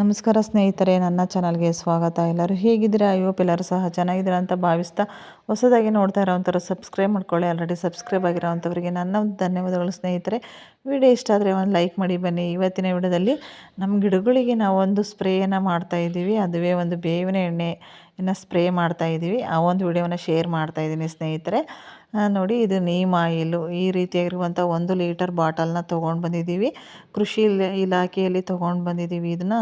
ನಮಸ್ಕಾರ ಸ್ನೇಹಿತರೆ, ನನ್ನ ಚಾನಲ್ಗೆ ಸ್ವಾಗತ. ಎಲ್ಲರೂ ಹೇಗಿದ್ದೀರಾ? ಅಯ್ಯೋ ಎಲ್ಲರೂ ಸಹ ಚೆನ್ನಾಗಿದ್ದೀರಾ ಅಂತ ಭಾವಿಸ್ತಾ ಹೊಸದಾಗಿ ನೋಡ್ತಾ ಇರೋವಂಥವ್ರು ಸಬ್ಸ್ಕ್ರೈಬ್ ಮಾಡ್ಕೊಳ್ಳಿ. ಆಲ್ರೆಡಿ ಸಬ್ಸ್ಕ್ರೈಬ್ ಆಗಿರೋವಂಥವ್ರಿಗೆ ನನ್ನ ಧನ್ಯವಾದಗಳು ಸ್ನೇಹಿತರೆ. ವಿಡಿಯೋ ಇಷ್ಟ ಆದರೆ ಒಂದು ಲೈಕ್ ಮಾಡಿ, ಬನ್ನಿ. ಇವತ್ತಿನ ವಿಡಿಯೋದಲ್ಲಿ ನಮ್ಮ ಗಿಡಗಳಿಗೆ ನಾವು ಒಂದು ಸ್ಪ್ರೇಯನ್ನು ಮಾಡ್ತಾ ಇದ್ದೀವಿ. ಅದುವೇ ಒಂದು ಬೇವಿನ ಎಣ್ಣೆಯನ್ನು ಸ್ಪ್ರೇ ಮಾಡ್ತಾ ಇದ್ದೀವಿ. ಆ ಒಂದು ವಿಡಿಯೋವನ್ನು ಶೇರ್ ಮಾಡ್ತಾ ಇದ್ದೀನಿ ಸ್ನೇಹಿತರೆ. ನೋಡಿ ಇದು ನೀಮ್ ಆಯಿಲು ಈ ರೀತಿಯಾಗಿರುವಂಥ ಒಂದು ಲೀಟರ್ ಬಾಟಲ್ನ ತೊಗೊಂಡು ಬಂದಿದ್ದೀವಿ. ಕೃಷಿ ಇಲ- ಇಲಾಖೆಯಲ್ಲಿ ತೊಗೊಂಡು ಬಂದಿದ್ದೀವಿ. ಇದನ್ನು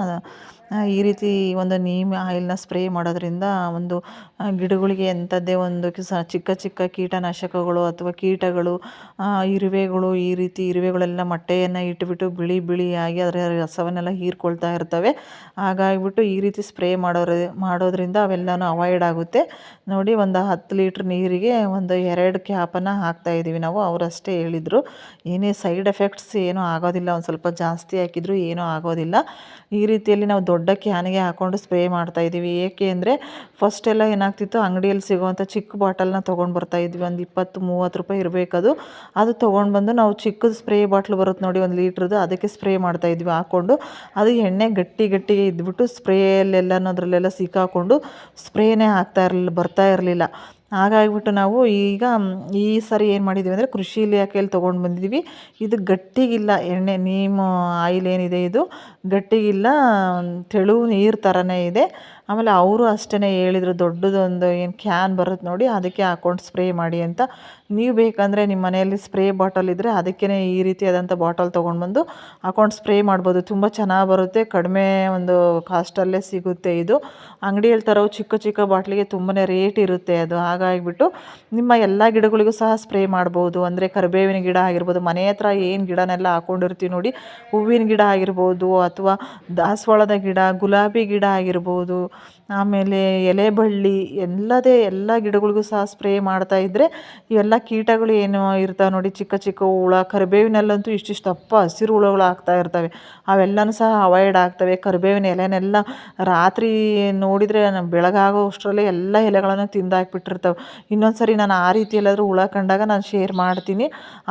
ಈ ರೀತಿ ಒಂದು ನೀಮ್ ಆಯಿಲ್ನ ಸ್ಪ್ರೇ ಮಾಡೋದ್ರಿಂದ ಒಂದು ಗಿಡಗಳಿಗೆ ಎಂಥದ್ದೇ ಒಂದು ಕಿಸ, ಚಿಕ್ಕ ಚಿಕ್ಕ ಕೀಟನಾಶಕಗಳು ಅಥವಾ ಕೀಟಗಳು ಇರುವೆಗಳು, ಈ ರೀತಿ ಇರುವೆಗಳೆಲ್ಲ ಮೊಟ್ಟೆಯನ್ನು ಇಟ್ಬಿಟ್ಟು ಬಿಳಿ ಬಿಳಿಯಾಗಿ ಅದರ ರಸವನ್ನೆಲ್ಲ ಹೀರ್ಕೊಳ್ತಾ ಇರ್ತವೆ. ಹಾಗಾಗಿಬಿಟ್ಟು ಈ ರೀತಿ ಸ್ಪ್ರೇ ಮಾಡೋರ, ಮಾಡೋದ್ರಿಂದ ಅವೆಲ್ಲನೂ ಅವಾಯ್ಡ್ ಆಗುತ್ತೆ. ನೋಡಿ, ಒಂದು ಹತ್ತು ಲೀಟ್ರ್ ನೀರಿಗೆ ಒಂದು ಎರಡು ಕ್ಯಾಪನ್ನು ಹಾಕ್ತಾ ಇದ್ದೀವಿ ನಾವು, ಅವರಷ್ಟೇ ಹೇಳಿದರು. ಏನೇ ಸೈಡ್ ಎಫೆಕ್ಟ್ಸ್ ಏನೂ ಆಗೋದಿಲ್ಲ, ಒಂದು ಸ್ವಲ್ಪ ಜಾಸ್ತಿ ಹಾಕಿದರೂ ಏನೂ ಆಗೋದಿಲ್ಲ. ಈ ರೀತಿಯಲ್ಲಿ ನಾವು ದೊಡ್ಡ ಕ್ಯಾನಿಗೆ ಹಾಕ್ಕೊಂಡು ಸ್ಪ್ರೇ ಮಾಡ್ತಾ ಇದ್ದೀವಿ. ಏಕೆ ಅಂದರೆ ಫಸ್ಟ್ ಎಲ್ಲ ಏನಾಗ್ತಿತ್ತು, ಅಂಗಡಿಯಲ್ಲಿ ಸಿಗುವಂಥ ಚಿಕ್ಕ ಬಾಟಲ್ನ ತೊಗೊಂಡು ಬರ್ತಾ ಇದ್ವಿ. ಒಂದು ಇಪ್ಪತ್ತು, ಮೂವತ್ತು ರೂಪಾಯಿ ಇರಬೇಕದು. ಅದು ತೊಗೊಂಡು ಬಂದು ನಾವು ಚಿಕ್ಕದು ಸ್ಪ್ರೇ ಬಾಟ್ಲು ಬರುತ್ತೆ ನೋಡಿ ಒಂದು ಲೀಟ್ರದ್ದು ಅದಕ್ಕೆ ಸ್ಪ್ರೇ ಮಾಡ್ತಾ ಇದ್ವಿ. ಹಾಕ್ಕೊಂಡು ಅದು ಎಣ್ಣೆ ಗಟ್ಟಿ ಗಟ್ಟಿಗೆ ಇದ್ಬಿಟ್ಟು ಸ್ಪ್ರೇಯಲ್ಲೆಲ್ಲನೋದ್ರಲ್ಲೆಲ್ಲ ಸಿಕ್ಕಾಕೊಂಡು ಸ್ಪ್ರೇನೇ ಹಾಕ್ತಾ ಇರಲಿಲ್ಲ ಬರ್ತಾ ಇರಲಿಲ್ಲ. ಹಾಗಾಗಿಬಿಟ್ಟು ನಾವು ಈಗ ಈ ಸರಿ ಏನು ಮಾಡಿದ್ದೀವಿ ಅಂದರೆ ಕೃಷಿ ಇಲಾಖೆಯಲ್ಲಿ ತೊಗೊಂಡು ಬಂದಿದ್ದೀವಿ ಇದು ಗಟ್ಟಿಗಿಲ್ಲ, ಎಣ್ಣೆ, ನೀಮ್, ಆಯಿಲ್ ಏನಿದೆ ಇದು ಗಟ್ಟಿಗಿಲ್ಲ ತೆಳು, ನೀರು ಥರನೇ ಇದೆ. ಆಮೇಲೆ ಅವರು ಅಷ್ಟೇ ಹೇಳಿದರು, ದೊಡ್ಡದೊಂದು ಏನು ಕ್ಯಾನ್ ಬರುತ್ತೆ ನೋಡಿ, ಅದಕ್ಕೆ ಹಾಕ್ಕೊಂಡು ಸ್ಪ್ರೇ ಮಾಡಿ ಅಂತ. ನೀವು ಬೇಕಂದರೆ ನಿಮ್ಮ ಮನೆಯಲ್ಲಿ ಸ್ಪ್ರೇ ಬಾಟಲ್ ಇದ್ದರೆ ಅದಕ್ಕೇ ಈ ರೀತಿಯಾದಂಥ ಬಾಟಲ್ ತೊಗೊಂಡು ಬಂದು ಹಾಕೊಂಡು ಸ್ಪ್ರೇ ಮಾಡ್ಬೋದು. ತುಂಬ ಚೆನ್ನಾಗಿ ಬರುತ್ತೆ, ಕಡಿಮೆ ಒಂದು ಕಾಸ್ಟಲ್ಲೇ ಸಿಗುತ್ತೆ ಇದು. ಅಂಗಡಿಯಲ್ಲಿ ತರೋ ಚಿಕ್ಕ ಚಿಕ್ಕ ಬಾಟ್ಲಿಗೆ ತುಂಬಾ ರೇಟ್ ಇರುತ್ತೆ ಅದು. ಹಾಗಾಗಿಬಿಟ್ಟು ನಿಮ್ಮ ಎಲ್ಲ ಗಿಡಗಳಿಗೂ ಸಹ ಸ್ಪ್ರೇ ಮಾಡ್ಬೋದು. ಅಂದರೆ ಕರಿಬೇವಿನ ಗಿಡ ಆಗಿರ್ಬೋದು, ಮನೆ ಹತ್ರ ಏನು ಗಿಡನೆಲ್ಲ ಹಾಕೊಂಡಿರ್ತೀವಿ ನೋಡಿ, ಹೂವಿನ ಗಿಡ ಆಗಿರ್ಬೋದು, ಅಥವಾ ದಾಸವಾಳದ ಗಿಡ, ಗುಲಾಬಿ ಗಿಡ ಆಗಿರ್ಬೋದು ಆಮೇಲೆ ಎಲೆ ಬಳ್ಳಿ ಎಲ್ಲದೇ ಎಲ್ಲ ಗಿಡಗಳಿಗೂ ಸಹ ಸ್ಪ್ರೇ ಮಾಡ್ತಾ ಇದ್ದರೆ ಇವೆಲ್ಲ ಕೀಟಗಳು ಏನು ಇರ್ತಾವೆ ನೋಡಿ, ಚಿಕ್ಕ ಚಿಕ್ಕ ಹುಳ, ಕರಿಬೇವಿನಲ್ಲಂತೂ ಇಷ್ಟಿಷ್ಟು ದಪ್ಪ ಹಸಿರು ಹುಳುಗಳು ಆಗ್ತಾ ಇರ್ತವೆ. ಅವೆಲ್ಲನೂ ಸಹ ಅವಾಯ್ಡ್ ಆಗ್ತವೆ. ಕರಿಬೇವಿನ ಎಲೆನೆಲ್ಲ ರಾತ್ರಿ ನೋಡಿದರೆ ಬೆಳಗಾಗೋ ಅಷ್ಟರಲ್ಲೇ ಎಲ್ಲ ಎಲೆಗಳನ್ನು ತಿಂದಾಕ್ಬಿಟ್ಟಿರ್ತವೆ. ಇನ್ನೊಂದು ಸರಿ ನಾನು ಆ ರೀತಿ ಎಲ್ಲಾದರೂ ಹುಳ ಕಂಡಾಗ ನಾನು ಶೇರ್ ಮಾಡ್ತೀನಿ.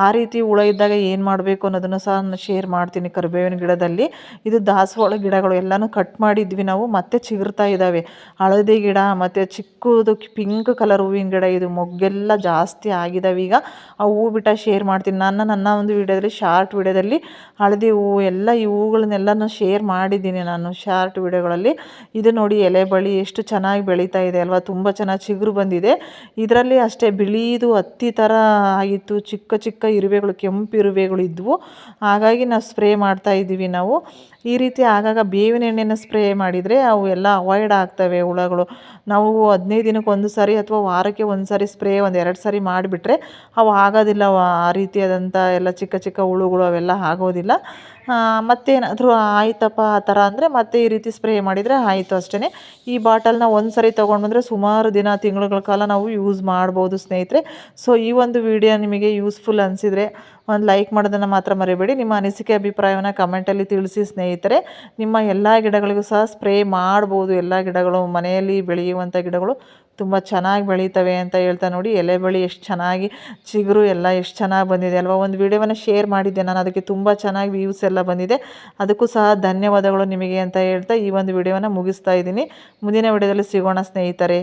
ಆ ರೀತಿ ಹುಳ ಇದ್ದಾಗ ಏನು ಮಾಡಬೇಕು ಅನ್ನೋದನ್ನು ಸಹ ನಾನು ಶೇರ್ ಮಾಡ್ತೀನಿ ಕರಿಬೇವಿನ ಗಿಡದಲ್ಲಿ. ಇದು ದಾಸವಾಳ ಗಿಡಗಳು ಎಲ್ಲನೂ ಕಟ್ ಮಾಡಿದ್ವಿ ನಾವು, ಮತ್ತೆ ಚಿಗುರ್ತಾ ಇದ್ದಾವೆ ಹಳದಿ ಗಿಡ, ಮತ್ತು ಚಿಕ್ಕದು ಪಿಂಕ್ ಕಲರ್ ಹೂವಿನ ಗಿಡ, ಇದು ಮೊಗ್ಗೆಲ್ಲ ಜಾಸ್ತಿ ಆಗಿದ್ದಾವೆ ಈಗ ಆ ಹೂ ಬಿಟ್ಟ ಶೇರ್ ಮಾಡ್ತೀನಿ. ನನ್ನ ನನ್ನ ಒಂದು ವಿಡಿಯೋದಲ್ಲಿ ಶಾರ್ಟ್ ವಿಡಿಯೋದಲ್ಲಿ ಹಳದಿ ಹೂವು ಎಲ್ಲ ಈ ಹೂಗಳನ್ನೆಲ್ಲನೂ ಶೇರ್ ಮಾಡಿದ್ದೀನಿ ನಾನು ಶಾರ್ಟ್ ವಿಡಿಯೋಗಳಲ್ಲಿ. ಇದು ನೋಡಿ ಎಲೆ ಬಳಿ ಎಷ್ಟು ಚೆನ್ನಾಗಿ ಬೆಳೀತಾ ಇದೆ ಅಲ್ವಾ? ತುಂಬ ಚೆನ್ನಾಗಿ ಚಿಗುರು ಬಂದಿದೆ. ಇದರಲ್ಲಿ ಅಷ್ಟೇ ಬಿಳಿದು ಹತ್ತಿ ಥರ ಆಗಿತ್ತು. ಚಿಕ್ಕ ಚಿಕ್ಕ ಇರುವೆಗಳು, ಕೆಂಪು ಇರುವೆಗಳು ಇದ್ವು. ಹಾಗಾಗಿ ನಾವು ಸ್ಪ್ರೇ ಮಾಡ್ತಾ ಇದ್ದೀವಿ ನಾವು. ಈ ರೀತಿ ಆಗಾಗ ಬೇವಿನ ಎಣ್ಣೆನ ಸ್ಪ್ರೇ ಮಾಡಿದರೆ ಅವು ಎಲ್ಲ ಅವಾಯ್ಡ್ ಆಗ್ತವೆ ಹುಳಗಳು. ನಾವು ಹದಿನೈದು ದಿನಕ್ಕೆ ಒಂದು ಸಾರಿ ಅಥವಾ ವಾರಕ್ಕೆ ಒಂದು ಸಾರಿ ಸ್ಪ್ರೇ ಒಂದು ಎರಡು ಸಾರಿ ಮಾಡಿಬಿಟ್ರೆ ಅವು ಆಗೋದಿಲ್ಲ. ಆ ರೀತಿಯಾದಂಥ ಎಲ್ಲ ಚಿಕ್ಕ ಚಿಕ್ಕ ಹುಳುಗಳು ಅವೆಲ್ಲ ಆಗೋದಿಲ್ಲ. ಮತ್ತೇನಾದರೂ ಆಯ್ತಪ್ಪ ಆ ಥರ ಅಂದರೆ ಮತ್ತೆ ಈ ರೀತಿ ಸ್ಪ್ರೇ ಮಾಡಿದರೆ ಆಯಿತು ಅಷ್ಟೇ ಈ ಬಾಟಲ್ನ ಒಂದು ಸರಿ ತೊಗೊಂಡು ಬಂದರೆ ಸುಮಾರು ದಿನ, ತಿಂಗಳುಗಳ ಕಾಲ ನಾವು ಯೂಸ್ ಮಾಡ್ಬೋದು ಸ್ನೇಹಿತರೆ. ಸೊ ಈ ಒಂದು ವಿಡಿಯೋ ನಿಮಗೆ ಯೂಸ್ಫುಲ್ ಅನಿಸಿದರೆ ಒಂದು ಲೈಕ್ ಮಾಡೋದನ್ನು ಮಾತ್ರ ಮರಿಬೇಡಿ. ನಿಮ್ಮ ಅನಿಸಿಕೆ ಅಭಿಪ್ರಾಯವನ್ನು ಕಮೆಂಟಲ್ಲಿ ತಿಳಿಸಿ ಸ್ನೇಹಿತರೆ. ನಿಮ್ಮ ಎಲ್ಲ ಗಿಡಗಳಿಗೂ ಸಹ ಸ್ಪ್ರೇ ಮಾಡ್ಬೋದು. ಎಲ್ಲ ಗಿಡಗಳು ಮನೆಯಲ್ಲಿ ಬೆಳೆಯುವಂಥ ಗಿಡಗಳು ತುಂಬ ಚೆನ್ನಾಗಿ ಬೆಳೀತವೆ ಅಂತ ಹೇಳ್ತಾ ನೋಡಿ. ಎಲೆ ಬಳಿ ಎಷ್ಟು ಚೆನ್ನಾಗಿ, ಚಿಗುರು ಎಲ್ಲ ಎಷ್ಟು ಚೆನ್ನಾಗಿ ಬಂದಿದೆ ಅಲ್ವಾ? ಒಂದು ವಿಡಿಯೋವನ್ನು ಶೇರ್ ಮಾಡಿದ್ದೆ ನಾನು. ಅದಕ್ಕೆ ತುಂಬ ಚೆನ್ನಾಗಿ ವ್ಯೂಸ್ ಎಲ್ಲ ಬಂದಿದೆ. ಅದಕ್ಕೂ ಸಹ ಧನ್ಯವಾದಗಳು ನಿಮಗೆ ಅಂತ ಹೇಳ್ತಾ ಈ ಒಂದು ವಿಡಿಯೋನ ಮುಗಿಸ್ತಾ ಇದ್ದೀನಿ. ಮುಂದಿನ ವಿಡಿಯೋದಲ್ಲಿ ಸಿಗೋಣ ಸ್ನೇಹಿತರೆ.